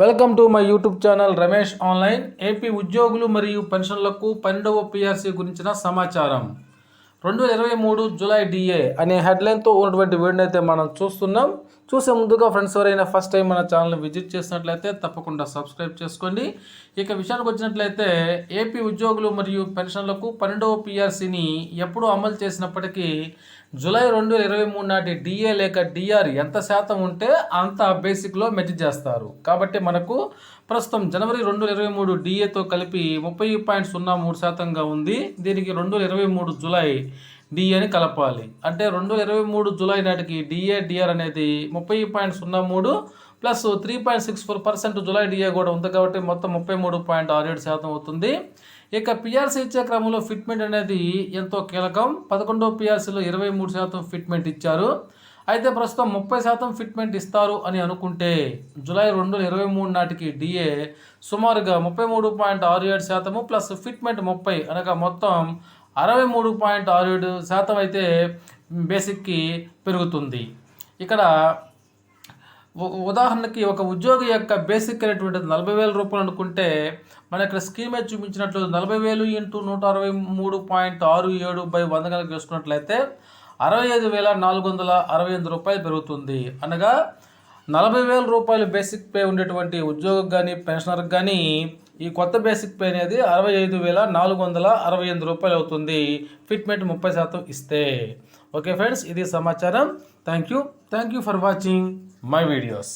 Welcome to my YouTube channel Ramesh online. AP ఉద్యోగులు మరియు పెన్షన్లకు పన్నెండవ పిఆర్సీ గురించిన సమాచారం. రెండు వేల ఇరవై మూడు జూలై డిఏ అనే హెడ్లైన్తో ఉన్నటువంటి వీడియోని అయితే మనం చూస్తున్నాం. చూసే ముందుగా ఫ్రెండ్స్ ఎవరైనా ఫస్ట్ టైం మన ఛానల్ని విజిట్ చేసినట్లయితే తప్పకుండా సబ్స్క్రైబ్ చేసుకోండి. ఇక విషయానికి వచ్చినట్లయితే ఏపీ ఉద్యోగులు మరియు పెన్షన్లకు పన్నెండవ పిఆర్సీని ఎప్పుడు అమలు చేసినప్పటికీ జూలై రెండు వేల ఇరవై మూడు నాటి డిఏ లేక డిఆర్ ఎంత శాతం ఉంటే అంత బేసిక్లో మెచ్చి చేస్తారు. కాబట్టి మనకు ప్రస్తుతం జనవరి రెండు వేల ఇరవై మూడు డిఏతో కలిపి ముప్పై పాయింట్ సున్నా మూడు శాతంగా ఉంది. దీనికి రెండు వేల ఇరవై మూడు జూలై డిఏని కలపాలి. అంటే రెండు ఇరవై మూడు జూలై నాటికి డిఏ డిఆర్ అనేది ముప్పై పాయింట్ సున్నా మూడు plus three point six four percent July DA కూడా ఉంది కాబట్టి మొత్తం ముప్పై మూడు పాయింట్ ఆరు ఏడు శాతం అవుతుంది. ఇక పిఆర్సీ ఇచ్చే క్రమంలో ఫిట్మెంట్ అనేది ఎంతో కీలకం. పదకొండో పిఆర్సీలో ఇరవై మూడు శాతం ఫిట్మెంట్ ఇచ్చారు. అయితే ప్రస్తుతం ముప్పై శాతం ఫిట్మెంట్ ఇస్తారు అని అనుకుంటే జూలై రెండు వేల ఇరవై మూడు నాటికి డిఏ సుమారుగా ముప్పై మూడు పాయింట్ ఆరు ఏడు శాతము ప్లస్ ఫిట్మెంట్ ముప్పై అనగా మొత్తం అరవై మూడు పాయింట్ ఆరు ఏడు శాతం అయితే బేసిక్కి పెరుగుతుంది. ఇక్కడ ఉదాహరణకి ఒక ఉద్యోగి యొక్క బేసిక్ అనేటువంటి నలభై వేల రూపాయలు అనుకుంటే మన ఇక్కడ స్కీమే చూపించినట్లు నలభై వేలు ఇంటూ నూట అరవై మూడు పాయింట్ ఆరు ఏడు బై వంద కనుక చూసుకున్నట్లయితే అరవై ఐదు వేల నాలుగు వందల అరవై ఎనిమిది రూపాయలు పెరుగుతుంది. అనగా నలభై వేల రూపాయలు బేసిక్ పే ఉండేటువంటి ఉద్యోగం కానీ పెన్షనర్కి కానీ ఈ కొత్త బేసిక్ పే అనేది అరవై ఐదు వేల నాలుగు వందల అరవై ఎనిమిది రూపాయలు అవుతుంది. ఫిట్మెంట్ ముప్పై శాతం ఇస్తే. ఓకే ఫ్రెండ్స్ ఇది సమాచారం. Thank you thank you for watching my videos